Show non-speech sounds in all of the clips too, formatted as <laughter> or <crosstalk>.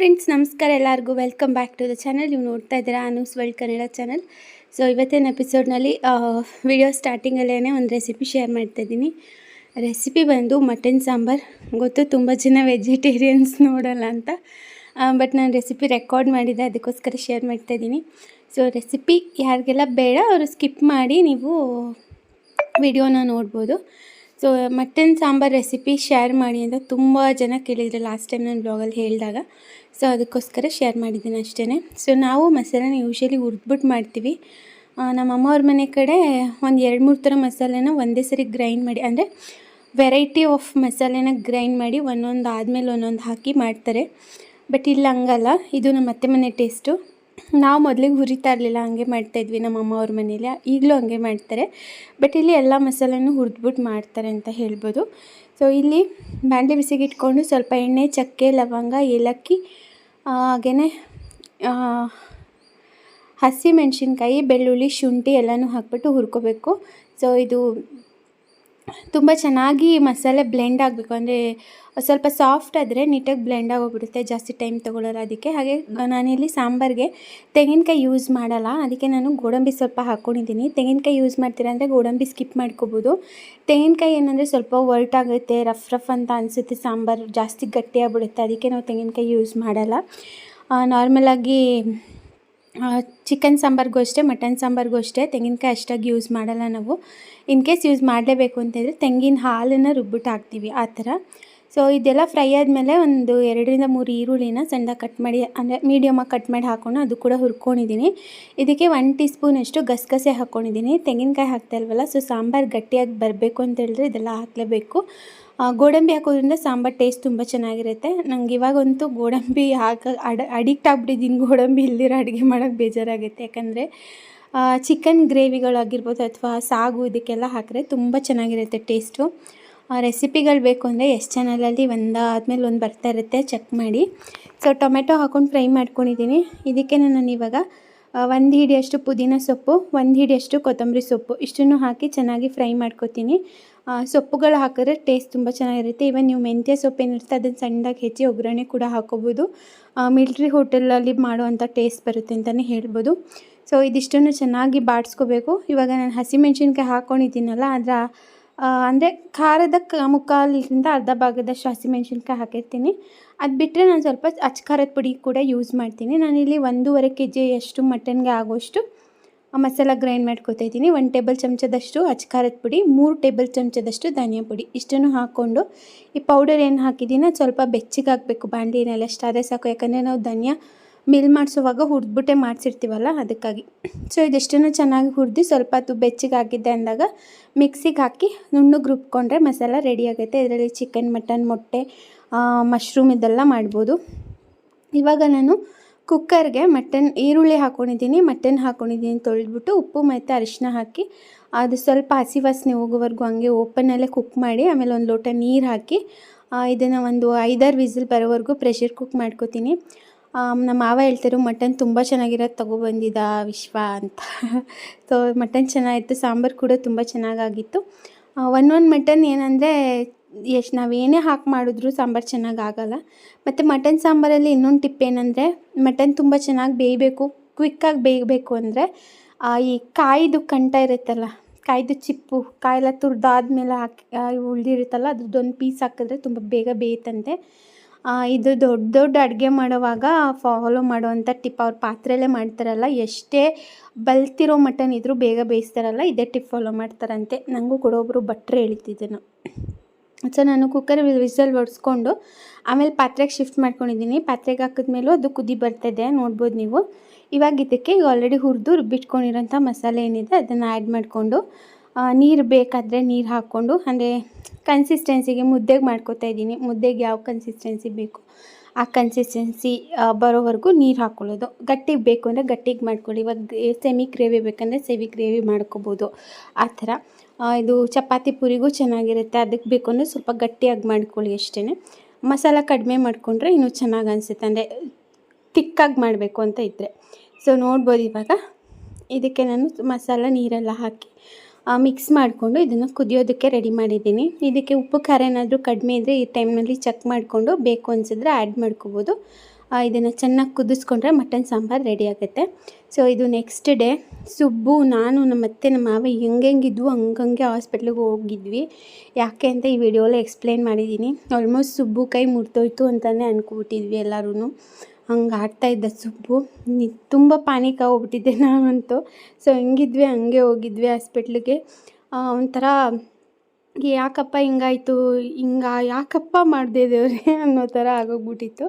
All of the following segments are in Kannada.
ಫ್ರೆಂಡ್ಸ್, ನಮಸ್ಕಾರ ಎಲ್ಲರಿಗೂ. Welcome back to the channel ನೀವು ನೋಡ್ತಾ ಇದ್ದೀರಾ Anu's world Kannada channel so ಇವತ್ತಿನ ಎಪಿಸೋಡ್ನಲ್ಲಿ ವಿಡಿಯೋ ಸ್ಟಾರ್ಟಿಂಗಲ್ಲೇ ಒಂದು ರೆಸಿಪಿ ಶೇರ್ ಮಾಡ್ತಾ ಇದ್ದೀನಿ. ರೆಸಿಪಿ ಬಂದು ಮಟನ್ ಸಾಂಬಾರ್. ಗೊತ್ತು, ತುಂಬ ಜನ ವೆಜಿಟೇರಿಯನ್ಸ್ ನೋಡೋಲ್ಲ ಅಂತ. ಬಟ್ ನಾನು ರೆಸಿಪಿ ರೆಕಾರ್ಡ್ ಮಾಡಿದ್ದೆ, ಅದಕ್ಕೋಸ್ಕರ ಶೇರ್ ಮಾಡ್ತಾ ಇದ್ದೀನಿ. ಸೊ ರೆಸಿಪಿ ಯಾರಿಗೆಲ್ಲ ಬೇಡ, ಅವರು ಸ್ಕಿಪ್ ಮಾಡಿ ನೀವು ವಿಡಿಯೋನ ನೋಡ್ಬೋದು. So mutton sambar recipe share ಮಾಡಿ ಅಂತ ತುಂಬ ಜನ ಕೇಳಿದರೆ ಲಾಸ್ಟ್ ಟೈಮ್ ನಾನು ಬ್ಲಾಗಲ್ಲಿ ಹೇಳಿದಾಗ. ಸೊ ಅದಕ್ಕೋಸ್ಕರ ಶೇರ್ ಮಾಡಿದ್ದೀನಿ ಅಷ್ಟೇ ಸೊ ನಾವು ಮಸಾಲೆನ ಯೂಶ್ವಲಿ ಹುರಿದ್ಬಿಟ್ಟು ಮಾಡ್ತೀವಿ. ನಮ್ಮ ಅಮ್ಮ ಅವ್ರ ಮನೆ ಕಡೆ ಒಂದು ಎರಡು ಮೂರು ಥರ ಮಸಾಲೆನ ಒಂದೇ ಸರಿ ಗ್ರೈಂಡ್ ಮಾಡಿ, ಅಂದರೆ ವೆರೈಟಿ ಆಫ್ ಮಸಾಲೆನ ಗ್ರೈಂಡ್ ಮಾಡಿ ಒಂದೊಂದು ಆದಮೇಲೆ ಒಂದೊಂದು ಹಾಕಿ ಮಾಡ್ತಾರೆ. ಬಟ್ ಇಲ್ಲ ಹಂಗಲ್ಲ, ಇದು ನಮ್ಮ ಅತ್ತೆ ಮನೆ ಟೇಸ್ಟು ನಾವು ಮೊದಲಿಗೆ ಹುರಿತಾ ಇರಲಿಲ್ಲ, ಹಂಗೆ ಮಾಡ್ತಾಯಿದ್ವಿ ನಮ್ಮ ಅಮ್ಮ ಅವ್ರ ಮನೇಲಿ. ಈಗಲೂ ಹಂಗೆ ಮಾಡ್ತಾರೆ. ಬಟ್ ಇಲ್ಲಿ ಎಲ್ಲ ಮಸಾಲೆನೂ ಹುರಿದ್ಬಿಟ್ಟು ಮಾಡ್ತಾರೆ ಅಂತ ಹೇಳ್ಬೋದು. ಸೊ ಇಲ್ಲಿ ಬಾಂಡೆ ಬಿಸಿಗೆ ಇಟ್ಕೊಂಡು ಸ್ವಲ್ಪ ಎಣ್ಣೆ, ಚಕ್ಕೆ, ಲವಂಗ, ಏಲಕ್ಕಿ ಹಾಗೆಯೇ ಹಸಿ ಮೆಣಸಿನ್ಕಾಯಿ ಬೆಳ್ಳುಳ್ಳಿ, ಶುಂಠಿ ಎಲ್ಲನೂ ಹಾಕ್ಬಿಟ್ಟು ಹುರ್ಕೋಬೇಕು. ಸೊ ಇದು ತುಂಬ ಚೆನ್ನಾಗಿ ಮಸಾಲೆ ಬ್ಲೆಂಡ್ ಆಗಬೇಕು. ಅಂದರೆ ಸ್ವಲ್ಪ ಸಾಫ್ಟ್ ಆದರೆ ನೀಟಾಗಿ ಬ್ಲೆಂಡ್ ಆಗೋಗ್ಬಿಡುತ್ತೆ. ಜಾಸ್ತಿ ಟೈಮ್ ತೊಗೊಳ್ಳೋರು ಅದಕ್ಕೆ. ಹಾಗೆ ನಾನಿಲ್ಲಿ ಸಾಂಬಾರಿಗೆ ತೆಂಗಿನಕಾಯಿ ಯೂಸ್ ಮಾಡಲ್ಲ. ಅದಕ್ಕೆ ನಾನು ಗೋಡಂಬಿ ಸ್ವಲ್ಪ ಹಾಕ್ಕೊಂಡಿದ್ದೀನಿ ತೆಂಗಿನಕಾಯಿ ಯೂಸ್ ಮಾಡ್ತೀರಾ ಅಂದರೆ ಗೋಡಂಬಿ ಸ್ಕಿಪ್ ಮಾಡ್ಕೋಬೋದು. ತೆಂಗಿನಕಾಯಿ ಏನಂದರೆ ಸ್ವಲ್ಪ ಒರ್ಟಾಗುತ್ತೆ ರಫ್ ರಫ್ ಅಂತ ಅನಿಸುತ್ತೆ. ಸಾಂಬಾರು ಜಾಸ್ತಿ ಗಟ್ಟಿಯಾಗ್ಬಿಡುತ್ತೆ ಅದಕ್ಕೆ ನಾವು ತೆಂಗಿನಕಾಯಿ ಯೂಸ್ ಮಾಡಲ್ಲ. ನಾರ್ಮಲಾಗಿ ಚಿಕನ್ ಸಾಂಬಾರಿಗೂ ಅಷ್ಟೇ, ಮಟನ್ ಸಾಂಬಾರಿಗೂ ಅಷ್ಟೇ. ತೆಂಗಿನಕಾಯಿ ಅಷ್ಟಾಗಿ ಯೂಸ್ ಮಾಡಲ್ಲ ನಾವು. ಇನ್ ಕೇಸ್ ಯೂಸ್ ಮಾಡಲೇಬೇಕು ಅಂತಂದರೆ ತೆಂಗಿನ ಹಾಲನ್ನು ರುಬ್ಬಿಟ್ಟು ಹಾಕ್ತೀವಿ, ಆ ಥರ. ಸೊ ಇದೆಲ್ಲ ಫ್ರೈ ಆದಮೇಲೆ ಒಂದು ಎರಡರಿಂದ ಮೂರು ಈರುಳ್ಳಿನ ಸಣ್ಣದಾಗಿ ಕಟ್ ಮಾಡಿ, ಅಂದರೆ ಮೀಡಿಯಮಾಗಿ ಕಟ್ ಮಾಡಿ ಹಾಕ್ಕೊಂಡು ಅದು ಕೂಡ ಹುರ್ಕೊಂಡಿದ್ದೀನಿ ಇದಕ್ಕೆ ಒನ್ ಟೀ ಸ್ಪೂನಷ್ಟು ಗಸಗಸೆ ಹಾಕ್ಕೊಂಡಿದ್ದೀನಿ ತೆಂಗಿನಕಾಯಿ ಹಾಕ್ತಾ ಇಲ್ವಲ್ಲ ಸೊ ಸಾಂಬಾರು ಗಟ್ಟಿಯಾಗಿ ಬರಬೇಕು ಅಂತ ಹೇಳಿದ್ರೆ ಇದೆಲ್ಲ ಹಾಕಲೇಬೇಕು. ಗೋಡಂಬಿ ಹಾಕೋದ್ರಿಂದ ಸಾಂಬಾರು ಟೇಸ್ಟ್ ತುಂಬ ಚೆನ್ನಾಗಿರುತ್ತೆ. ನಂಗೆ ಇವಾಗಂತೂ ಗೋಡಂಬಿ ಹಾಕ, ಅಡ ಅಡಿಕ್ಟ್ ಆಗ್ಬಿಟ್ಟಿದ್ದೀನಿ ಗೋಡಂಬಿ ಇಲ್ದಿರೋ ಅಡುಗೆ ಮಾಡೋಕ್ಕೆ ಬೇಜಾರಾಗುತ್ತೆ. ಯಾಕಂದರೆ ಚಿಕನ್ ಗ್ರೇವಿಗಳಾಗಿರ್ಬೋದು ಅಥವಾ ಸಾಗು ಇದಕ್ಕೆಲ್ಲ ಹಾಕಿದ್ರೆ ತುಂಬ ಚೆನ್ನಾಗಿರುತ್ತೆ ಟೇಸ್ಟು ರೆಸಿಪಿಗಳು ಬೇಕು ಅಂದರೆ ಎಸ್ ಚಾನಲಲ್ಲಿ ಒಂದಾದಮೇಲೆ ಒಂದು ಬರ್ತಾ ಇರುತ್ತೆ ಚೆಕ್ ಮಾಡಿ. ಸೊ ಟೊಮೆಟೊ ಹಾಕ್ಕೊಂಡು ಫ್ರೈ ಮಾಡ್ಕೊಂಡಿದ್ದೀನಿ ಇದಕ್ಕೆ ನಾನು ಇವಾಗ ಒಂದು ಹಿಡಿಯಷ್ಟು ಪುದೀನ ಸೊಪ್ಪು, ಒಂದು ಹಿಡಿಯಷ್ಟು ಕೊತ್ತಂಬರಿ ಸೊಪ್ಪು, ಇಷ್ಟನ್ನು ಹಾಕಿ ಚೆನ್ನಾಗಿ ಫ್ರೈ ಮಾಡ್ಕೊತೀನಿ. ಸೊಪ್ಪುಗಳು ಹಾಕಿದ್ರೆ ಟೇಸ್ಟ್ ತುಂಬ ಚೆನ್ನಾಗಿರುತ್ತೆ. ಇವನ್ ನೀವು ಮೆಂತ್ಯ ಸೊಪ್ಪು ಏನಿರುತ್ತೆ ಅದನ್ನು ಸಣ್ಣದಾಗಿ ಹೆಚ್ಚಿ ಒಗ್ಗರಣೆ ಕೂಡ ಹಾಕೋಬೋದು. ಮಿಲ್ಟ್ರಿ ಹೋಟೆಲಲ್ಲಿ ಮಾಡುವಂಥ ಟೇಸ್ಟ್ ಬರುತ್ತೆ ಅಂತಲೇ ಹೇಳ್ಬೋದು. ಸೊ ಇದಿಷ್ಟನ್ನು ಚೆನ್ನಾಗಿ ಬಾಡಿಸ್ಕೋಬೇಕು. ಇವಾಗ ನಾನು ಹಸಿಮೆಣ್ಸಿನ್ಕಾಯಿ ಹಾಕ್ಕೊಂಡಿದ್ದೀನಲ್ಲ ಅದರ ಅಂದರೆ ಖಾರದ ಕ, ಮುಕ್ಕಾಲಿಂದ ಅರ್ಧ ಭಾಗದಷ್ಟು ಹಸಿಮೆಣ್ಸಿನ್ಕಾಯಿ ಹಾಕಿರ್ತೀನಿ. ಅದು ಬಿಟ್ಟರೆ ನಾನು ಸ್ವಲ್ಪ ಅಚ್ಚ ಖಾರದ ಪುಡಿ ಕೂಡ ಯೂಸ್ ಮಾಡ್ತೀನಿ. ನಾನಿಲ್ಲಿ ಒಂದೂವರೆ ಕೆ ಜಿಯಷ್ಟು ಮಟನ್ಗೆ ಆಗೋಷ್ಟು ಮಸಾಲ ಗ್ರೈಂಡ್ ಮಾಡ್ಕೊತಾ ಇದ್ದೀನಿ. ಒಂದು ಟೇಬಲ್ ಚಮಚದಷ್ಟು ಅಚ್ಕಾರದ ಪುಡಿ, ಮೂರು ಟೇಬಲ್ ಚಮಚದಷ್ಟು ಧನಿಯಾ ಪುಡಿ. ಇಷ್ಟನ್ನು ಹಾಕ್ಕೊಂಡು ಈ ಪೌಡರ್ ಏನು ಹಾಕಿದ್ದೀನಿ ಸ್ವಲ್ಪ ಬೆಚ್ಚಗೆ ಹಾಕಬೇಕು ಬಾಣಲಿನೆಲ್ಲ ಅಷ್ಟಾದರೆ ಸಾಕು. ಯಾಕಂದರೆ ನಾವು ಧನಿಯಾ ಮಿಲ್ ಮಾಡಿಸುವಾಗ ಹುರಿದ್ಬಿಟ್ಟೆ ಮಾಡಿಸಿರ್ತೀವಲ್ಲ, ಅದಕ್ಕಾಗಿ. ಸೊ ಇದಿಷ್ಟನ್ನು ಚೆನ್ನಾಗಿ ಹುರಿದು ಸ್ವಲ್ಪ ಅದು ಬೆಚ್ಚಿಗೆ ಅಂದಾಗ ಮಿಕ್ಸಿಗೆ ಹಾಕಿ ನುಣ್ಣಗೆ ರುಬ್ಕೊಂಡ್ರೆ ಮಸಾಲ ರೆಡಿ ಆಗುತ್ತೆ. ಇದರಲ್ಲಿ ಚಿಕನ್ ಮಟನ್ ಮೊಟ್ಟೆ ಮಶ್ರೂಮ್ ಇದೆಲ್ಲ ಮಾಡ್ಬೋದು. ಇವಾಗ ನಾನು ಕುಕ್ಕರ್ಗೆ ಮಟನ್ ಈರುಳ್ಳಿ ಹಾಕ್ಕೊಂಡಿದ್ದೀನಿ ಮಟನ್ ಹಾಕ್ಕೊಂಡಿದ್ದೀನಿ ತೊಳೆದ್ಬಿಟ್ಟು ಉಪ್ಪು ಮತ್ತು ಅರಿಶಿನ ಹಾಕಿ, ಅದು ಸ್ವಲ್ಪ ಹಸಿ ವಾಸನೆ ಹೋಗೋವರೆಗೂ ಹಂಗೆ ಓಪನಲ್ಲೇ ಕುಕ್ ಮಾಡಿ, ಆಮೇಲೆ ಒಂದು ಲೋಟ ನೀರು ಹಾಕಿ ಇದನ್ನು ಒಂದು ಐದಾರು ವಿಸಿಲ್ ಬರೋವರೆಗೂ ಪ್ರೆಷರ್ ಕುಕ್ ಮಾಡ್ಕೋತೀನಿ. ನಮ್ಮ ಮಾವ ಹೇಳ್ತಾರೆ, ಮಟನ್ ತುಂಬ ಚೆನ್ನಾಗಿರೋದು ತೊಗೊಬಂದಿದ್ದ ವಿಶ್ವ ಅಂತ. <laughs> ಸೊ ಮಟನ್ ಚೆನ್ನಾಗಿತ್ತು, ಸಾಂಬಾರು ಕೂಡ ತುಂಬ ಚೆನ್ನಾಗಾಗಿತ್ತು. ಒನ್ ಒನ್ ಮಟನ್ ಏನಂದರೆ ಎಷ್ಟು ನಾವೇನೇ ಹಾಕಿ ಮಾಡಿದ್ರೂ ಸಾಂಬಾರು ಚೆನ್ನಾಗಿ ಆಗಲ್ಲ. ಮತ್ತು ಮಟನ್ ಸಾಂಬಾರಲ್ಲಿ ಇನ್ನೊಂದು ಟಿಪ್ ಏನಂದರೆ, ಮಟನ್ ತುಂಬ ಚೆನ್ನಾಗಿ ಬೇಯಬೇಕು ಕ್ವಿಕ್ಕಾಗಿ ಬೇಯಬೇಕು ಅಂದರೆ ಈ ಕಾಯ್ದು ಕಂಠ ಇರುತ್ತಲ್ಲ, ಕಾಯ್ದು ಚಿಪ್ಪು, ಕಾಯೆಲ್ಲ ತುರಿದಾದ್ಮೇಲೆ ಹಾಕಿ ಉಳಿದಿರುತ್ತಲ್ಲ, ಅದ್ರದ್ದೊಂದು ಪೀಸ್ ಹಾಕಿದ್ರೆ ತುಂಬ ಬೇಗ ಬೇಯುತ್ತಂತೆ ಇದು ದೊಡ್ಡ ದೊಡ್ಡ ಅಡುಗೆ ಮಾಡುವಾಗ ಫಾಲೋ ಮಾಡುವಂಥ ಟಿಪ್ ಅವ್ರ ಪಾತ್ರೆಯಲ್ಲೇ ಮಾಡ್ತಾರಲ್ಲ, ಎಷ್ಟೇ ಬಲ್ತಿರೋ ಮಟನ್ ಇದ್ದರೂ ಬೇಗ ಬೇಯಿಸ್ತಾರಲ್ಲ, ಇದೇ ಟಿಪ್ ಫಾಲೋ ಮಾಡ್ತಾರಂತೆ. ನನಗೂ ಕೂಡ ಒಬ್ಬರು ಭಟ್ರು ಹೇಳ್ತಿದ್ದೆನು ಸೊ ನಾನು ಕುಕ್ಕರ್ ವಿಸಲ್ ಒಡಿಸ್ಕೊಂಡು, ಆಮೇಲೆ ಪಾತ್ರೆಗೆ ಶಿಫ್ಟ್ ಮಾಡ್ಕೊಂಡಿದ್ದೀನಿ ಪಾತ್ರೆಗೆ ಹಾಕಿದ್ಮೇಲೂ ಅದು ಕುದಿ ಬರ್ತಿದೆ, ನೋಡ್ಬೋದು ನೀವು. ಇವಾಗ ಇದಕ್ಕೆ ಈಗ ಆಲ್ರೆಡಿ ಹುರಿದು ರುಬ್ಬಿಟ್ಕೊಂಡಿರೋಂಥ ಮಸಾಲೆ ಏನಿದೆ, ಅದನ್ನು ಆ್ಯಡ್ ಮಾಡಿಕೊಂಡು ನೀರು ಬೇಕಾದರೆ ನೀರು ಹಾಕ್ಕೊಂಡು, ಅಂದರೆ ಕನ್ಸಿಸ್ಟೆನ್ಸಿಗೆ ಮುದ್ದೆಗೆ ಮಾಡ್ಕೊತಾ ಇದ್ದೀನಿ ಮುದ್ದೆಗೆ ಯಾವ ಕನ್ಸಿಸ್ಟೆನ್ಸಿ ಬೇಕು? ಆ ಕನ್ಸಿಸ್ಟೆನ್ಸಿ ಬರೋವರೆಗೂ ನೀರು ಹಾಕ್ಕೊಳ್ಳೋದು ಗಟ್ಟಿಗೆ ಬೇಕು ಅಂದರೆ ಗಟ್ಟಿಗೆ ಮಾಡ್ಕೊಳ್ಳಿ. ಇವಾಗ ಸೆಮಿ ಗ್ರೇವಿ ಬೇಕಂದರೆ ಸೆಮಿ ಗ್ರೇವಿ ಮಾಡ್ಕೋಬೋದು. ಆ ಥರ. ಇದು ಚಪಾತಿ ಪುರಿಗೂ ಚೆನ್ನಾಗಿರುತ್ತೆ. ಅದಕ್ಕೆ ಬೇಕು ಅಂದರೆ ಸ್ವಲ್ಪ ಗಟ್ಟಿಯಾಗಿ ಮಾಡ್ಕೊಳ್ಳಿ ಅಷ್ಟೇ ಮಸಾಲ ಕಡಿಮೆ ಮಾಡಿಕೊಂಡ್ರೆ ಇನ್ನೂ ಚೆನ್ನಾಗಿ ಅನಿಸುತ್ತೆ. ಅಂದರೆ ತಿಕ್ಕಾಗಿ ಮಾಡಬೇಕು ಅಂತ ಇದ್ದರೆ ಸೊ ನೋಡ್ಬೋದು ಇವಾಗ. ಇದಕ್ಕೆ ನಾನು ಮಸಾಲ ನೀರೆಲ್ಲ ಹಾಕಿ ಮಿಕ್ಸ್ ಮಾಡಿಕೊಂಡು ಇದನ್ನು ಕುದಿಯೋದಕ್ಕೆ ರೆಡಿ ಮಾಡಿದ್ದೀನಿ. ಇದಕ್ಕೆ ಉಪ್ಪು ಖಾರ ಏನಾದರೂ ಕಡಿಮೆ ಇದ್ದರೆ ಈ ಟೈಮ್ನಲ್ಲಿ ಚೆಕ್ ಮಾಡಿಕೊಂಡು ಬೇಕು ಅನಿಸಿದ್ರೆ ಆ್ಯಡ್ ಮಾಡ್ಕೋಬೋದು. ಇದನ್ನು ಚೆನ್ನಾಗಿ ಕುದಿಸ್ಕೊಂಡ್ರೆ ಮಟನ್ ಸಾಂಬಾರು ರೆಡಿ ಆಗುತ್ತೆ. ಸೊ ಇದು ನೆಕ್ಸ್ಟ್ ಡೇ ಸುಬ್ಬು, ನಾನು ನಮ್ಮ ಅತ್ತೆ ನಮ್ಮ ಮಾವ ಹೆಂಗೆಂಗಿದ್ವು ಹಂಗಂಗೆ ಹಾಸ್ಪಿಟ್ಲಿಗೆ ಹೋಗಿದ್ವಿ. ಯಾಕೆ ಅಂತ ಈ ವಿಡಿಯೋಲಿ ಎಕ್ಸ್ಪ್ಲೇನ್ ಮಾಡಿದ್ದೀನಿ ಆಲ್ಮೋಸ್ಟ್ ಸುಬ್ಬು ಕೈ ಮುರಿದೋಯ್ತು ಅಂತಲೇ ಅಂದ್ಕೊಬಿಟ್ಟಿದ್ವಿ ಎಲ್ಲರೂ ಹಂಗೆ ಆಡ್ತಾ ಇದ್ದ ಸುಬ್ಬು. ತುಂಬ ಪ್ಯಾನಿಕ್ ಆಗೋಗ್ಬಿಟ್ಟಿದ್ದೆ ನಾವಂತೂ. ಸೊ ಹೆಂಗಿದ್ವಿ, ಹಂಗೆ ಹೋಗಿದ್ವಿ ಹಾಸ್ಪಿಟ್ಲಿಗೆ ಒಂಥರ ಯಾಕಪ್ಪ ಹಿಂಗಾಯಿತು, ಹಿಂಗ ಯಾಕಪ್ಪ ಮಾಡಿದೆ ದೇವ್ರೆ ಅನ್ನೋ ಥರ ಆಗೋಗ್ಬಿಟ್ಟಿತ್ತು.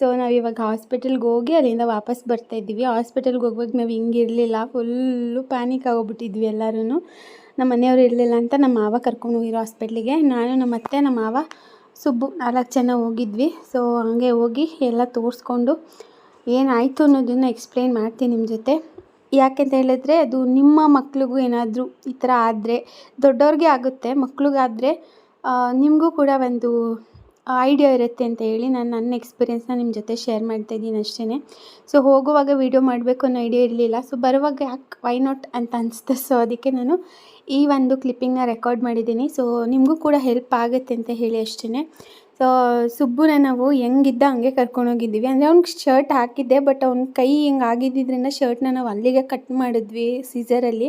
ಸೊ ನಾವು ಇವಾಗ ಹಾಸ್ಪಿಟಲ್ಗೆ ಹೋಗಿ ಅಲ್ಲಿಂದ ವಾಪಸ್ ಬರ್ತಾ ಇದ್ದೀವಿ. ಹಾಸ್ಪಿಟಲ್ಗೆ ಹೋಗ್ಬೇಕು ನಾವು ಹಿಂಗಿರಲಿಲ್ಲ ಫುಲ್ಲು ಪ್ಯಾನಿಕ್ ಆಗೋಗ್ಬಿಟ್ಟಿದ್ವಿ ಎಲ್ಲರೂ ನಮ್ಮ ಮನೆಯವರು ಇರಲಿಲ್ಲ ಅಂತ ನಮ್ಮ ಮಾವ ಕರ್ಕೊಂಡು ಹೋಗಿರೋ ಹಾಸ್ಪಿಟ್ಲಿಗೆ ನಾನು ನಮ್ಮ ಅತ್ತೆ ನಮ್ಮ ಮಾವ, ಸುಬ್ಬು ನಾಲ್ಕು ಜನ ಹೋಗಿದ್ವಿ. ಸೊ ಹಂಗೆ ಹೋಗಿ ಎಲ್ಲ ತೋರಿಸ್ಕೊಂಡು ಏನಾಯಿತು ಅನ್ನೋದನ್ನು ಎಕ್ಸ್ಪ್ಲೇನ್ ಮಾಡ್ತೀನಿ ನಿಮ್ಮ ಜೊತೆ. ಯಾಕೆಂತ ಹೇಳಿದ್ರೆ, ಅದು ನಿಮ್ಮ ಮಕ್ಳಿಗೂ ಏನಾದರೂ ಈ ಥರ ಆದರೆ, ದೊಡ್ಡವ್ರಿಗೆ ಆಗುತ್ತೆ, ಮಕ್ಳಿಗಾದರೆ ನಿಮಗೂ ಕೂಡ ಒಂದು ಐಡಿಯಾ ಇರುತ್ತೆ ಅಂತ ಹೇಳಿ ನಾನು ನನ್ನ ಎಕ್ಸ್ಪೀರಿಯೆನ್ಸ್ನ ನಿಮ್ಮ ಜೊತೆ ಶೇರ್ ಮಾಡ್ತಾ ಇದ್ದೀನಿ ಅಷ್ಟೇ ಸೊ ಹೋಗುವಾಗ ವೀಡಿಯೋ ಮಾಡಬೇಕು ಅನ್ನೋ ಐಡಿಯಾ ಇರಲಿಲ್ಲ. ಸೊ ಬರುವಾಗ ಯಾಕೆ ವೈ ನಾಟ್ ಅಂತ ಅನಿಸ್ತು ಸೊ ಅದಕ್ಕೆ ನಾನು ಈ ಒಂದು ಕ್ಲಿಪ್ಪಿಂಗ್ನ ರೆಕಾರ್ಡ್ ಮಾಡಿದ್ದೀನಿ. ಸೊ ನಿಮಗೂ ಕೂಡ ಹೆಲ್ಪ್ ಆಗುತ್ತೆ ಅಂತ ಹೇಳಿ ಅಷ್ಟೇ ಸೊ ಸುಬ್ಬುನ ನಾವು ಹೆಂಗಿದ್ದ ಹಂಗೆ ಕರ್ಕೊಂಡೋಗಿದ್ದೀವಿ ಅಂದರೆ ಅವ್ನಿಗೆ ಶರ್ಟ್ ಹಾಕಿದ್ದೆ ಬಟ್ ಅವ್ನ ಕೈ ಹಿಂಗೆ ಆಗಿದ್ದಿದ್ದರಿಂದ ಶರ್ಟ್ನ ನಾವು ಅಲ್ಲಿಗೆ ಕಟ್ ಮಾಡಿದ್ವಿ ಸೀಸರಲ್ಲಿ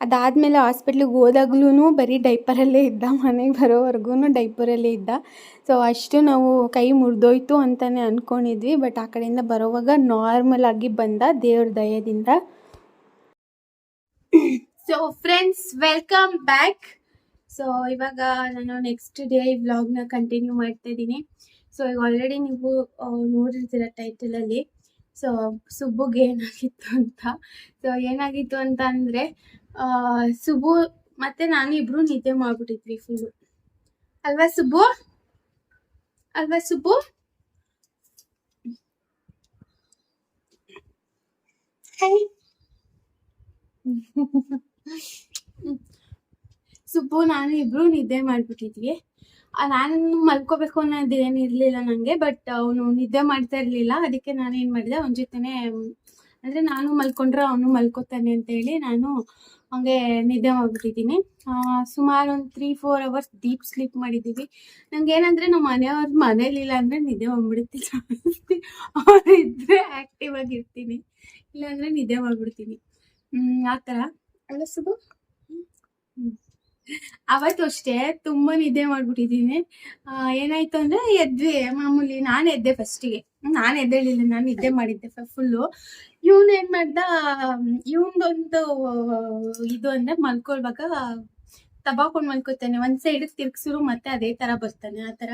ಅದಾದಮೇಲೆ ಹಾಸ್ಪಿಟ್ಲಿಗೆ ಹೋದಾಗ್ಲೂ ಬರೀ ಡೈಪರಲ್ಲೇ ಇದ್ದ, ಮನೆಗೆ ಬರೋವರೆಗೂ ಡೈಪರಲ್ಲೇ ಇದ್ದ. ಸೊ ಅಷ್ಟು ನಾವು ಕೈ ಮುರಿದೋಯ್ತು ಅಂತಲೇ ಅಂದ್ಕೊಂಡಿದ್ವಿ ಬಟ್ ಆ ಕಡೆಯಿಂದ ಬರೋವಾಗ ನಾರ್ಮಲ್ ಆಗಿ ಬಂದ ದೇವ್ರ ದಯದಿಂದ. So friends welcome back so ಇವಾಗ ನಾನು ನೆಕ್ಸ್ಟ್ ಡೇ ವ್ಲಾಗ್ನ ಕಂಟಿನ್ಯೂ ಮಾಡ್ತಾ ಇದ್ದೀನಿ. ಸೊ ಈಗ ಆಲ್ರೆಡಿ ನೀವು ನೋಡಿರ್ತೀರ ಟೈಟಲಲ್ಲಿ ಸೊ ಸುಬ್ಬುಗೆ ಏನಾಗಿತ್ತು ಅಂತ. ಸೊ ಏನಾಗಿತ್ತು ಅಂತ ಅಂದರೆ ಸುಬ್ಬು ಮತ್ತೆ ನಾನು ಇಬ್ರು ನಿದ್ದೆ ಮಾಡ್ಬಿಟ್ಟಿದ್ವಿ ಫುಲ್ ಅಲ್ವಾ ಸುಬ್ಬು? ಅಲ್ವಾ ಸುಬ್ಬು? ಸುಬ್ಬು, ನಾನು ಇಬ್ರು ನಿದ್ದೆ ಮಾಡ್ಬಿಟ್ಟಿದ್ವಿ. ನಾನು ಮಲ್ಕೋಬೇಕು ಅನ್ನೋದು ಏನು ಇರಲಿಲ್ಲ ನನಗೆ ಬಟ್ ಅವನು ನಿದ್ದೆ ಮಾಡ್ತಾ ಇರಲಿಲ್ಲ. ಅದಕ್ಕೆ ನಾನು ಏನು ಮಾಡಿದೆ, ಅವನ ಜೊತೆನೇ, ಅಂದರೆ ನಾನು ಮಲ್ಕೊಂಡ್ರೆ ಅವನು ಮಲ್ಕೋತಾನೆ ಅಂತ ಹೇಳಿ ನಾನು ಹಂಗೆ ನಿದ್ದೆ ಮಾಡ್ಬಿಟ್ಟಿದ್ದೀನಿ ಸುಮಾರು ಒಂದು three four hours deep sleep ಮಾಡಿದ್ದೀವಿ. ನಂಗೆ ಏನಂದ್ರೆ ನಮ್ಮ ಮನೆಯವ್ರ ಮನೇಲಿಲ್ಲ ಅಂದ್ರೆ ನಿದ್ದೆ ಬಂದ್ಬಿಡುತ್ತೆ ಜಾಸ್ತಿ. ಅವ್ರು ಇದ್ರೆ ಆಕ್ಟಿವ್ ಆಗಿರ್ತೀನಿ. ಇಲ್ಲಾಂದ್ರೆ ನಿದ್ದೆ ಮಾಡ್ಬಿಡ್ತೀನಿ ಹ್ಮ್, ಆ ಥರ. ಸುಬು. ಅವತ್ತು ಅಷ್ಟೇ ತುಂಬಾ ನಿದ್ದೆ ಮಾಡ್ಬಿಟ್ಟಿದ್ದೀನಿ. ಏನಾಯ್ತು ಅಂದ್ರೆ ಎದ್ವಿ. ಮಾಮೂಲಿ ನಾನು ಎದ್ದೆ ಫಸ್ಟಿಗೆ ನಾನು ಎದ್ದೇಳಿಲ್ಲ, ನಾನು ನಿದ್ದೆ ಮಾಡಿದ್ದೆ ಫುಲ್ಲು ಇವನ್ ಏನ್ ಮಾಡ್ದ ಇವನ್ದೊಂದು ಇದು ಅಂದ್ರೆ ಮಲ್ಕೊಳ್ವಾಗ ತಬಾಕೊಂಡ್ ಮಲ್ಕೋತಾನೆ. ಒಂದ್ ಸೈಡ್ ತಿರ್ಗ್ಸಿರು ಮತ್ತೆ ಅದೇ ತರ ಬರ್ತಾನೆ, ಆ ತರ.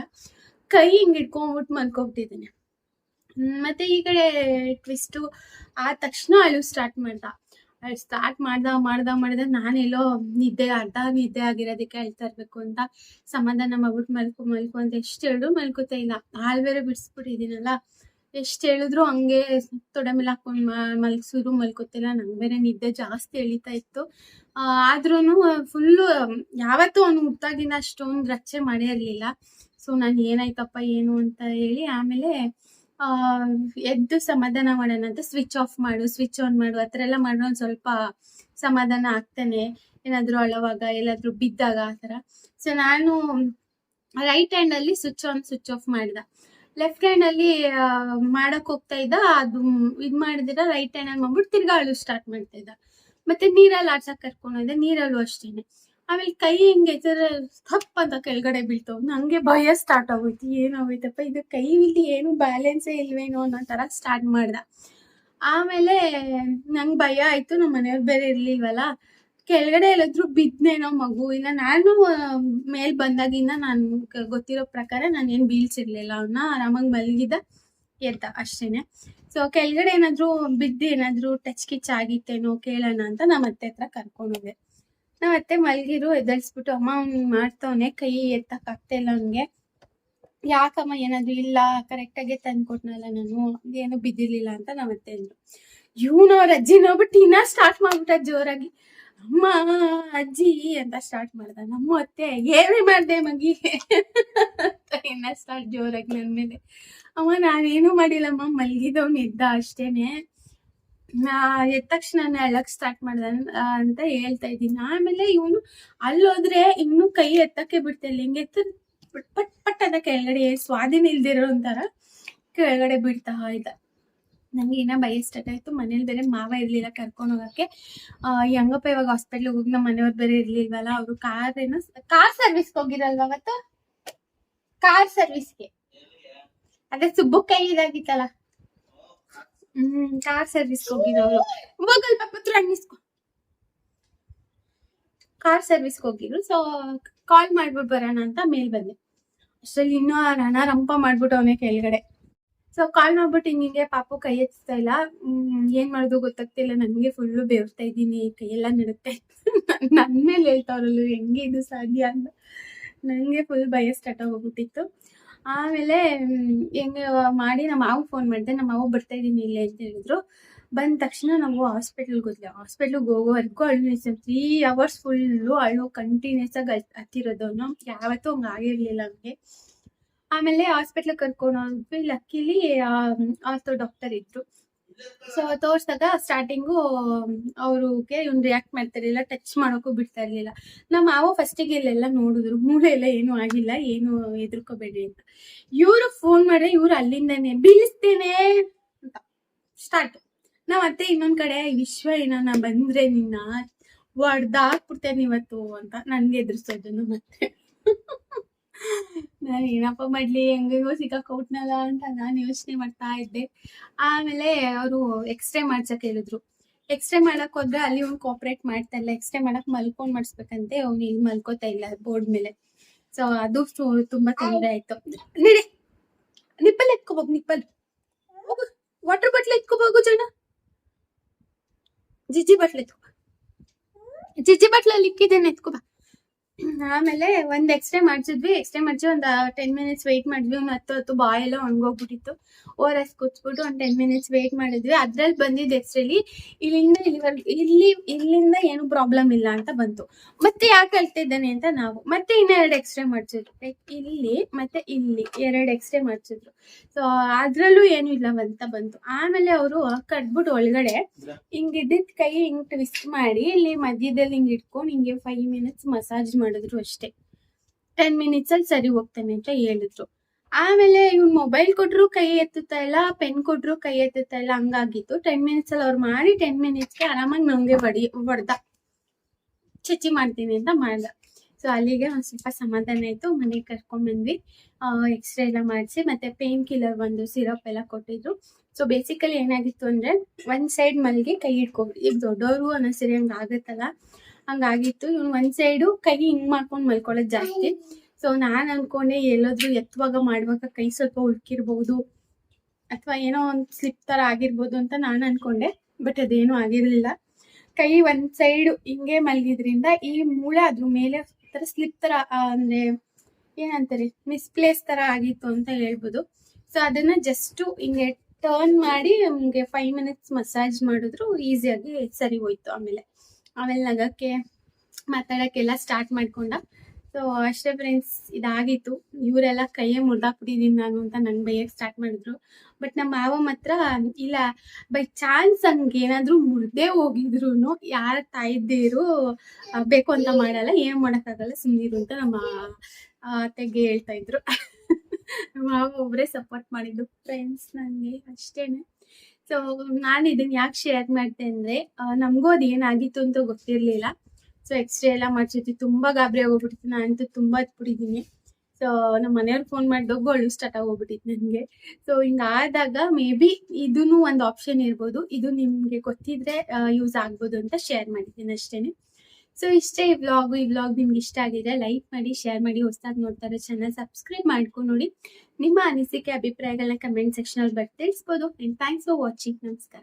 ಕೈ ಹಿಂಗ್ ಇಟ್ಕೊಂಡ್ಬಿಟ್ಟು ಮಲ್ಕೊಬಿಟ್ಟಿದ್ದಾನೆ ಮತ್ತೆ ಈ ಕಡೆ ಟ್ವಿಸ್ಟು ಆದ ತಕ್ಷಣ ಅಳು ಸ್ಟಾರ್ಟ್ ಮಾಡ್ದ. ಅಳು ಸ್ಟಾರ್ಟ್ ಮಾಡ್ದ ಮಾಡ್ದ ಮಾಡ್ದ ನಾನೆಲ್ಲೋ ನಿದ್ದೆ, ಅರ್ಧ ನಿದ್ದೆ ಆಗಿರೋದಕ್ಕೆ ಹೇಳ್ತಾ ಇರ್ಬೇಕು ಅಂತ ಸಮಾಧಾನ ಮಾಡ್ಬಿಟ್ಟು ಮಲ್ಕೊ ಮಲ್ಕೊ ಅಂತ ಎಷ್ಟು ಹೇಳು ಮಲ್ಕೋತಾ ಇಲ್ಲ. ಹಾಲ್ ಬೇರೆ ಬಿಡಿಸ್ಬಿಟ್ಟಿದ್ದೀನಲ್ಲ ಎಷ್ಟು ಹೇಳಿದ್ರು ಹಂಗೆ ತೊಡೆ ಮೇಲೆ ಹಾಕೊಂಡು ಮಲಗಿಸಿದ್ರು, ಮಲ್ಕೋತಿಲ್ಲ. ನಂಗೆ ಬೇರೆ ನಿದ್ದೆ ಜಾಸ್ತಿ ಎಳಿತಾ ಇತ್ತು. ಆದ್ರೂ ಫುಲ್ಲು, ಯಾವತ್ತೂ ಅವ್ನು ಹುಟ್ಟಾಗಿನ ಅಷ್ಟೊಂದು ರಚ್ಚೆ ಮಾಡೇ ಇರಲಿಲ್ಲ. ಸೊ, ನಾನು ಏನಾಯ್ತಪ್ಪ, ಏನು ಅಂತ ಹೇಳಿ ಆಮೇಲೆ ಎದ್ದು ಸಮಾಧಾನ ಮಾಡೋಣ ಅಂತ ಸ್ವಿಚ್ ಆಫ್ ಮಾಡು, ಸ್ವಿಚ್ ಆನ್ ಮಾಡು. ಆ ಥರ ಎಲ್ಲ ಮಾಡೋ ಒಂದು ಸ್ವಲ್ಪ ಸಮಾಧಾನ ಆಗ್ತಾನೆ. ಏನಾದರೂ ಅಳವಾಗ, ಎಲ್ಲಾದರೂ ಬಿದ್ದಾಗ ಆ ಥರ. ಸೊ, ನಾನು ರೈಟ್ ಹ್ಯಾಂಡಲ್ಲಿ ಸ್ವಿಚ್ ಆನ್, ಸ್ವಿಚ್ ಆಫ್ ಮಾಡ್ದ. ಲೆಫ್ಟ್ ಹ್ಯಾಂಡ್ ಅಲ್ಲಿ ಮಾಡಕ್ ಹೋಗ್ತಾ ಇದ್ದ. ಅದು ಇದು ಮಾಡಿದಿರ ರೈಟ್ ಹ್ಯಾಂಡ್ ಮಾಡ್ಬಿಟ್ಟು ತಿರ್ಗಾ ಅಳು ಸ್ಟಾರ್ಟ್ ಮಾಡ್ತಾ ಇದ್ದ. ಮತ್ತೆ ನೀರಲ್ಲಿ ಆಡ್ಸಕ್ ಕರ್ಕೊಂಡು ನೀರಲ್ಲೂ ಅಷ್ಟೇನೆ. ಆಮೇಲೆ ಕೈ ಹೆಂಗೆ ತಪ್ಪ ಅಂತ ಕೆಳಗಡೆ ಬೀಳ್ತಾವ್ ನಂಗೆ ಭಯ ಸ್ಟಾರ್ಟ್ ಆಗೋಯ್ತು. ಏನಾಗೋಯ್ತಪ್ಪ ಇದು ಕೈ ಇಲ್ಲಿ ಏನು ಬ್ಯಾಲೆನ್ಸೇ ಇಲ್ವೇನೋ ಅನ್ನೋ ತರ ಸ್ಟಾರ್ಟ್ ಮಾಡ್ದ. ಆಮೇಲೆ ನಂಗೆ ಭಯ ಆಯ್ತು. ನಮ್ಮ ಮನೆಯವ್ರು ಬೇರೆ ಇರ್ಲಿಲ್ವಲ್ಲ? ಕೆಳಗಡೆ ಎಲ್ಲಾದ್ರೂ ಬಿದ್ನೇನೋ ಮಗು. ಇಲ್ಲ, ನಾನು ಮೇಲ್ ಬಂದಾಗಿಂದ ನಾನು ಗೊತ್ತಿರೋ ಪ್ರಕಾರ ನಾನು ಏನು ಬೀಳ್ಸಿರ್ಲಿಲ್ಲ. ಅವನ್ನ ಆರಾಮಾಗಿ ಮಲಗಿದ, ಎದ್ದ ಅಷ್ಟೇನೆ. ಸೊ ಕೆಳಗಡೆ ಏನಾದ್ರು ಬಿದ್ದು ಏನಾದ್ರು ಟಚ್ ಕಿಚ್ ಆಗಿತ್ತೇನೋ ಕೇಳೋಣ ಅಂತ ನಮ್ಮ ಅತ್ತೆ ಹತ್ರ ಕರ್ಕೊಂಡೋದೆ ನಮ್ಮ ಅತ್ತೆ ಮಲಗಿರು ಎದ್ದಳ್ಸ್ಬಿಟ್ಟು ಅಮ್ಮ ಅವ್ನು ಮಾಡ್ತವನೆ, ಕೈ ಎತ್ತಕ್ ಆಗ್ತಾ ಇಲ್ಲ ಅವ್ನಿಗೆ. ಯಾಕಮ್ಮ ಏನಾದ್ರು ಇಲ್ಲ ಕರೆಕ್ಟಾಗೆ ತಂದು ಕೊಟ್ನಲ್ಲ ನಾನು, ಏನು ಬಿದ್ದಿರ್ಲಿಲ್ಲ ಅಂತ ನಮ್ಮ ಅತ್ತೆ ಅಂದ್ರು. ಇವನು ಅವ್ರ ನೋಡ್ಬಿಟ್ಟು ಇನ್ನ ಸ್ಟಾರ್ಟ್ ಮಾಡ್ಬಿಟ್ಟ ಜೋರಾಗಿ. ಅಮ್ಮ ಅಜ್ಜಿ ಅಂತ ಸ್ಟಾರ್ಟ್ ಮಾಡ್ದ. ನಮ್ಮ ಅತ್ತೆ ಏನೇ ಮಾಡ್ದೆ ಮಗಿ. ಇನ್ನ ಸ್ಟಾರ್ಟ್ ಜೋರಾಗಿ ನನ್ ಮೇಲೆ. ಅಮ್ಮ, ನಾನೇನು ಮಾಡಿಲ್ಲಮ್ಮ. ಮಲ್ಗಿದವ್ನು ಇದ್ದ ಅಷ್ಟೇನೆ. ನಾ ಎದ್ದ ತಕ್ಷಣ ಅಳಕ್ ಸ್ಟಾರ್ಟ್ ಮಾಡ್ದ ಅಂತ ಹೇಳ್ತಾ ಇದ್ದೀನಿ. ಆಮೇಲೆ ಇವನು ಅಲ್ಲೋದ್ರೆ ಇನ್ನು ಕೈ ಎತ್ತಕ್ಕೆ ಬಿಡ್ತಿಲ್ಲ ಹಿಂಗೆ ಪಟ್ ಪಟ್ ಪಟ್ ಅಂತ ಕೆಳಗಡೆ ಸ್ವಾಧೀನ ಇಲ್ದಿರೋ ಒಂಥರ ಕೆಳಗಡೆ ಬಿಡ್ತಾ ಇದ್ದ. ನಂಗೆ ಏನೋ ಭಯ ಸ್ಟಾರ್ಟ್ ಆಯ್ತು. ಮನೇಲಿ ಬೇರೆ ಮಾವ ಇರ್ಲಿಲ್ಲ ಕರ್ಕೊಂಡು ಹೋಗಕ್ಕೆ. ಹೆಂಗಪ್ಪ ಇವಾಗ ಹಾಸ್ಪಿಟ್ಲಿಗೆ ಹೋಗಿ ನಮ್ಮ ಮನೆಯವ್ರು ಬೇರೆ ಇರ್ಲಿಲ್ವಲ್ಲ, ಅವರು ಕಾರ್ ಏನೋ ಕಾರ್ ಸರ್ವಿಸ್ಗೆ ಹೋಗಿರಲ್ವ ಅವತ್ತು? ಕಾರ್ ಸರ್ವಿಸ್ಗೆ ಅದೇ ಸುಬ್ಬು ಕೈ ಇದಾಗಿತ್ತಲ್ಲ. ಹ್ಮ್, ಕಾರ್ ಸರ್ವಿಸ್ಗೆ ಹೋಗಿರೋರು. ಹೋಗಲ್ ಪಾಪ ಹತ್ರ ಅನ್ನಿಸ್ಕೊ. ಕಾರ್ ಸರ್ವಿಸ್ಗೆ ಹೋಗಿದ್ರು. ಸೊ ಕಾಲ್ ಮಾಡ್ಬಿಟ್ಟು ಬರೋಣ ಅಂತ ಮೇಲ್ ಬಂದೆ. ಅಷ್ಟ್ರಲ್ಲಿ ಇನ್ನೂ ರಣ ರಂಪ ಮಾಡ್ಬಿಟ್ಟು ಅವನೇ ಕೆಳಗಡೆ. ಸೊ ಕಾಲ್ ಮಾಡ್ಬಿಟ್ಟು ಹಿಂಗಿಂಗೆ ಪಾಪು ಕೈ ಹಚ್ತಾ ಇಲ್ಲ. ಏನ್ ಮಾಡೋದು ಗೊತ್ತಾಗ್ತಿಲ್ಲ. ನನ್ಗೆ ಫುಲ್ಲು ಬೇವ್ತಾ ಇದ್ದೀನಿ. ಕೈಯೆಲ್ಲ ನಡುತ್ತೆ ನನ್ ಮೇಲೆ ಹೇಳ್ತಾವ್ರಲ್ಲ ಹೆಂಗೆ ಇದು ಸಾಧ್ಯ ಅಂತ? ನನಗೆ ಫುಲ್ ಭಯ ಸ್ಟಾರ್ಟ್ ಆಗೋಗ್ಬಿಟ್ಟಿತ್ತು. ಆಮೇಲೆ ಹೆಂಗೆ ಮಾಡಿ ನಮ್ಮ ಮಾವು ಫೋನ್ ಮಾಡಿದೆ. ನಮ್ಮ ಮಾವು ಬರ್ತಾ ಇದ್ದೀನಿ ಇಲ್ಲೇ ಅಂತ ಹೇಳಿದ್ರು. ಬಂದ ತಕ್ಷಣ ನಾವು ಹಾಸ್ಪಿಟ್ಲ್ಗೆ ಹೋದ್ವಿ. ಹಾಸ್ಪಿಟ್ಲಿಗೆ ಹೋಗೋವರೆಗೂ ಅಳು ನಿಲ್ಸ ತ್ರೀ ಅವರ್ಸ್ ಫುಲ್ಲು ಅಳು ಕಂಟಿನ್ಯೂಸ್ ಆಗಿ ಹತ್ತಿರೋದು. ಯಾವತ್ತೂ ಹಂಗೆ ಆಗಿರಲಿಲ್ಲ ಹಂಗೆ ಆಮೇಲೆ ಹಾಸ್ಪಿಟ್ಲ್ ಕರ್ಕೊಂಡು ಹೋದ್ವಿ. ಲಕ್ಕಿಲಿ ಆರ್ಥೋ ಡಾಕ್ಟರ್ ಇದ್ರು. ಸೊ ತೋರ್ಸಿದಾಗ ಸ್ಟಾರ್ಟಿಂಗು ಅವ್ರಿಗೆ ಇವ್ನು ರಿಯಾಕ್ಟ್ ಮಾಡ್ತಿರ್ಲಿಲ್ಲ ಟಚ್ ಮಾಡೋಕ್ಕೂ ಬಿಡ್ತಾ ಇರ್ಲಿಲ್ಲ. ನಮ್ಮ ಮಾವ ಫಸ್ಟಿಗೆ ಇಲ್ಲೆಲ್ಲ ನೋಡಿದ್ರು. ಮೂಳೆ ಎಲ್ಲ ಏನೂ ಆಗಿಲ್ಲ, ಏನು ಹೆದರ್ಕೋಬೇಡಿ ಅಂತ. ಇವರು ಫೋನ್ ಮಾಡಿ ಇವ್ರು ಅಲ್ಲಿಂದಾನೆ ಬೀಳಿಸ್ತೇನೆ ಅಂತ. ಸ್ಟಾರ್ಟ್ ನಾವ್ ಮತ್ತೆ ಇನ್ನೊಂದ್ ಕಡೆ ವಿಶ್ವ ಏನಾನ ಬಂದ್ರೆ ನಿನ್ನ ಹೊಡ್ದಾಕ್ಬಿಡ್ತೇನೆ ಇವತ್ತು ಅಂತ ನನ್ಗೆ ಎದುರಿಸೋದನ್ನು ಮತ್ತೆ. <laughs> ನಾನು ಏನಪ್ಪ ಮಾಡ್ಲಿ, ಹೆಂಗೋ ಸಿಕ್ಕಾಕೊಟ್ನಲ್ಲ ಅಂತ ನಾನು ಯೋಚನೆ ಮಾಡ್ತಾ ಇದ್ದೆ. ಆಮೇಲೆ ಅವರು ಎಕ್ಸ್ರೇ ಮಾಡ್ಸಕ್ ಹೇಳಿದ್ರು. ಎಕ್ಸ್ರೇ ಮಾಡಕ್ ಹೋದ್ರೆ ಅಲ್ಲಿ ಅವ್ನು ಕೋಪರೇಟ್ ಮಾಡ್ತಾ ಇಲ್ಲ. ಎಕ್ಸ್ರೇ ಮಾಡಕ್ ಮಲ್ಕೊಂಡ್ ಮಾಡಿಸ್ಬೇಕಂತೆ, ಅವ್ನು ಇಲ್ಲಿ ಮಲ್ಕೋತಾ ಇಲ್ಲ ಬೋರ್ಡ್ ಮೇಲೆ. ಸೊ ಅದು ತುಂಬಾ ತೊಂದರೆ ಆಯ್ತು. ನಡಿ, ನಿಪ್ಪಲ್ ಎತ್ಕೋಬೋಗ್, ನಿಪ್ಪಲ್. ವಾಟರ್ ಬಾಟ್ಲ್ ಎತ್ಕೋಬೋಗು ಜನ. ಜಿಜ್ಜಿ ಬಾಟ್ಲ್ ಎತ್ಕೋಬ. ಜಿಜ್ಜಿ ಬಾಟ್ಲಲ್ಲಿ ಇಕ್ಕಿದ್ದೇನೆ ಎತ್ಕೋ ಬಾ ಆಮೇಲೆ ಒಂದ್ ಎಕ್ಸ್ರೇ ಮಾಡ್ಸಿದ್ವಿ. ಎಕ್ಸ್ರೇ ಮಾಡ್ಸಿ ಒಂದ್ ಟೆನ್ ಮಿನಿಟ್ಸ್ ವೆಯ್ಟ್ ಮಾಡಿದ್ವಿ. ಒಂದ್ ಹತ್ತು ಹತ್ತು ಬಾಯ್ ಎಲ್ಲ ಒಣಗೋಗ್ಬಿಟ್ಟಿತ್ತು. ಓ ಆರ್ ಎಸ್ ಕುಚ್ಬಿಟ್ಟು ಒಂದ್ ಟೆನ್ ಮಿನಿಟ್ಸ್ ವೆಯ್ಟ್ ಮಾಡಿದ್ವಿ. ಅದ್ರಲ್ಲಿ ಬಂದಿದ್ದ ಎಕ್ಸ್ರೇಲಿ ಇಲ್ಲಿಂದ ಇಲ್ಲಿ, ಇಲ್ಲಿಂದ ಏನು ಪ್ರಾಬ್ಲಮ್ ಇಲ್ಲ ಅಂತ ಬಂತು. ಮತ್ತೆ ಯಾಕೆ ಕಲ್ತಿದ್ದಾನೆ ಅಂತ ನಾವು, ಮತ್ತೆ ಇನ್ನೆರಡು ಎಕ್ಸ್ರೇ ಮಾಡ್ಸಿದ್ರು. ಲೈಕ್ ಇಲ್ಲಿ ಮತ್ತೆ ಇಲ್ಲಿ ಎರಡು ಎಕ್ಸ್ರೇ ಮಾಡ್ಸಿದ್ರು. ಸೊ ಅದ್ರಲ್ಲೂ ಏನು ಇಲ್ಲ ಅಂತ ಬಂತು. ಆಮೇಲೆ ಅವರು ಕಟ್ಬಿಟ್ಟು ಒಳಗಡೆ ಹಿಂಗ್ ಇದ್ದಿದ್ ಕೈ ಹಿಂಗ್ ಟ್ವಿಸ್ಟ್ ಮಾಡಿ ಇಲ್ಲಿ ಮಧ್ಯದಲ್ಲಿ ಹಿಂಗ್ ಇಟ್ಕೊಂಡು ಹಿಂಗೆ ಫೈವ್ ಮಿನಿಟ್ಸ್ ಮಸಾಜ್ ಮಾಡಿದ್ರು ಅಷ್ಟೇ. ಟೆನ್ ಮಿನಿಟ್ಸಲ್ಲಿ ಸರಿ ಹೋಗ್ತಾನೆ ಅಂತ ಹೇಳಿದ್ರು. ಆಮೇಲೆ ಇವ್ನು ಮೊಬೈಲ್ ಕೊಟ್ಟರು ಕೈ ಎತ್ತುತ್ತಾ ಇಲ್ಲ ಪೆನ್ ಕೊಟ್ಟರು ಕೈ ಎತ್ತುತ್ತಾ ಇಲ್ಲ, ಹಂಗಾಗಿತ್ತು. ಟೆನ್ ಮಿನಿಟ್ಸಲ್ಲಿ ಅವ್ರು ಮಾಡಿ ಟೆನ್ ಮಿನಿಟ್ಸ್ಗೆ ಆರಾಮಾಗಿ ನಮ್ಗೆ ಬಡಿ ಹೊಡ್ದ. ಚಚ್ಚಿ ಮಾಡ್ತೀನಿ ಅಂತ ಮಾಡ್ದ. ಸೊ ಅಲ್ಲಿಗೆ ಒಂದ್ ಸ್ವಲ್ಪ ಸಮಾಧಾನ ಆಯ್ತು. ಮನೆಗೆ ಕರ್ಕೊಂಡ್ ಬಂದ್ವಿ. ಎಕ್ಸ್ರೇ ಎಲ್ಲ ಮಾಡಿಸಿ, ಮತ್ತೆ ಪೇನ್ ಕಿಲ್ಲರ್ ಒಂದು ಸಿರಪ್ ಎಲ್ಲ ಕೊಟ್ಟಿದ್ರು. ಸೊ ಬೇಸಿಕಲಿ ಏನಾಗಿತ್ತು ಅಂದ್ರೆ, ಒಂದು ಸೈಡ್ ಮಲ್ಲಿಗೆ ಕೈ ಇಟ್ಕೊಬಿಡಿ ಈಗ ದೊಡ್ಡವರು ಅನ್ನೋ ಸರಿ ಹಂಗೆ ಆಗತ್ತಲ್ಲ. ಹಂಗಾಗಿತ್ತು. ಇವ್ನು ಒಂದ್ ಸೈಡು ಕೈ ಹಿಂಗ್ ಮಾಡ್ಕೊಂಡ್ ಮಲ್ಕೊಳ್ಳೋದು ಜಾಸ್ತಿ. ಸೊ ನಾನ್ ಅನ್ಕೊಂಡೆ ಎಲ್ಲಾದ್ರೂ ಎತ್ತುವಾಗ ಮಾಡುವಾಗ ಕೈ ಸ್ವಲ್ಪ ಉಳ್ಕಿರ್ಬಹುದು ಅಥವಾ ಏನೋ ಒಂದ್ ಸ್ಲಿಪ್ ತರ ಆಗಿರ್ಬೋದು ಅಂತ ನಾನು ಅನ್ಕೊಂಡೆ. ಬಟ್ ಅದೇನು ಆಗಿರ್ಲಿಲ್ಲ. ಕೈ ಒಂದ್ ಸೈಡ್ ಹಿಂಗೆ ಮಲಗಿದ್ರಿಂದ ಈ ಮೂಳೆ ಅದ್ರ ಮೇಲೆ ತರ ಸ್ಲಿಪ್ ತರ ಅಂದ್ರೆ ಏನಂತಾರೆ ಮಿಸ್ಪ್ಲೇಸ್ ತರ ಆಗಿತ್ತು ಅಂತ ಹೇಳ್ಬೋದು. ಸೊ ಅದನ್ನ ಜಸ್ಟ್ ಹಿಂಗೆ ಟರ್ನ್ ಮಾಡಿ ನಮ್ಗೆ ಫೈವ್ ಮಿನಿಟ್ಸ್ ಮಸಾಜ್ ಮಾಡಿದ್ರು ಈಸಿಯಾಗಿ ಸರಿ ಹೋಯ್ತು ಆಮೇಲೆ. ಆಮೇಲೆ ನಗಕ್ಕೆ ಮಾತಾಡೋಕ್ಕೆಲ್ಲ ಸ್ಟಾರ್ಟ್ ಮಾಡ್ಕೊಂಡ. ಸೊ ಅಷ್ಟೇ ಫ್ರೆಂಡ್ಸ್ ಇದಾಗಿತ್ತು. ಇವರೆಲ್ಲ ಕೈಯೇ ಮುರಿದಾಕ್ಬಿಟ್ಟಿದ್ದೀನಿ ನಾನು ಅಂತ ನಂಗೆ ಬೈಯಕ್ಕೆ ಸ್ಟಾರ್ಟ್ ಮಾಡಿದ್ರು. ಬಟ್ ನಮ್ಮ ಮಾವ ಮಾತ್ರ, ಇಲ್ಲ ಬೈ ಚಾನ್ಸ್ ಹಂಗೆ ಏನಾದರೂ ಮುರ್ದೇ ಹೋಗಿದ್ರು ಯಾರ ತಾಯಿದ್ದೇರು ಬೇಕು ಅಂತ ಮಾಡಲ್ಲ, ಏನು ಮಾಡೋಕ್ಕಾಗಲ್ಲ ಸುಮ್ಮನಿರು ಅಂತ ನಮ್ಮ ಅತ್ತೆಗೆ ಹೇಳ್ತಾ ಇದ್ರು. <laughs> ನಮ್ಮ ಮಾವ ಒಬ್ಬರೇ ಸಪೋರ್ಟ್ ಮಾಡಿದ್ದು. ಫ್ರೆಂಡ್ಸ್ ನನಗೆ ಅಷ್ಟೇನೆ. ಸೊ ನಾನು ಇದನ್ನ ಯಾಕೆ ಶೇರ್ ಮಾಡ್ತೆ ಅಂದ್ರೆ ನಮಗೂ ಅದು ಏನಾಗಿತ್ತು ಅಂತ ಗೊತ್ತಿರಲಿಲ್ಲ. ಸೊ ಎಕ್ಸ್ರೇ ಎಲ್ಲ ಮಾಡ್ಸಿದ್ವಿ. ತುಂಬಾ ಗಾಬರಿ ಆಗೋಗ್ಬಿಟ್ಟಿತ್ತು. ನಾನಂತೂ ತುಂಬಾ ಹತ್ಬಿಟ್ಟಿದ್ದೀನಿ ಸೊ ನಮ್ಮ ಮನೆಯವ್ರು ಫೋನ್ ಮಾಡಿದಾಗ ಅಳು ಸ್ಟಾರ್ಟ್ ಆಗೋಗ್ಬಿಟ್ಟಿತ್ತು ನನಗೆ ಸೊ ಹಿಂಗಾದಾಗ ಮೇ ಬಿ ಇದೂ ಒಂದು ಆಪ್ಷನ್ ಇರ್ಬೋದು. ಇದು ನಿಮಗೆ ಗೊತ್ತಿದ್ರೆ ಯೂಸ್ ಆಗ್ಬೋದು ಅಂತ ಶೇರ್ ಮಾಡಿದ್ದೀನಿ ಅಷ್ಟೇನೆ. ಸೊ ಇಷ್ಟೇ ಈ ವ್ಲಾಗು ಈ ವ್ಲಾಗ್ ನಿಮ್ಗೆ ಇಷ್ಟ ಆಗಿದೆ ಲೈಕ್ ಮಾಡಿ ಶೇರ್ ಮಾಡಿ, ಹೊಸದಾಗಿ ನೋಡ್ತಾರೆ ಚಾನಲ್ ಸಬ್ಸ್ಕ್ರೈಬ್ ಮಾಡ್ಕೊಂಡು ನೋಡಿ. ನಿಮ್ಮ ಅನಿಸಿಕೆ ಅಭಿಪ್ರಾಯಗಳನ್ನ ಕಮೆಂಟ್ ಸೆಕ್ಷನಲ್ಲಿ ಅಲ್ಲಿ ತಿಳಿಸ್ಬೋದು. ಆ್ಯಂಡ್ ಥ್ಯಾಂಕ್ಸ್ ಫಾರ್ ವಾಚಿಂಗ್ ನಮಸ್ಕಾರ.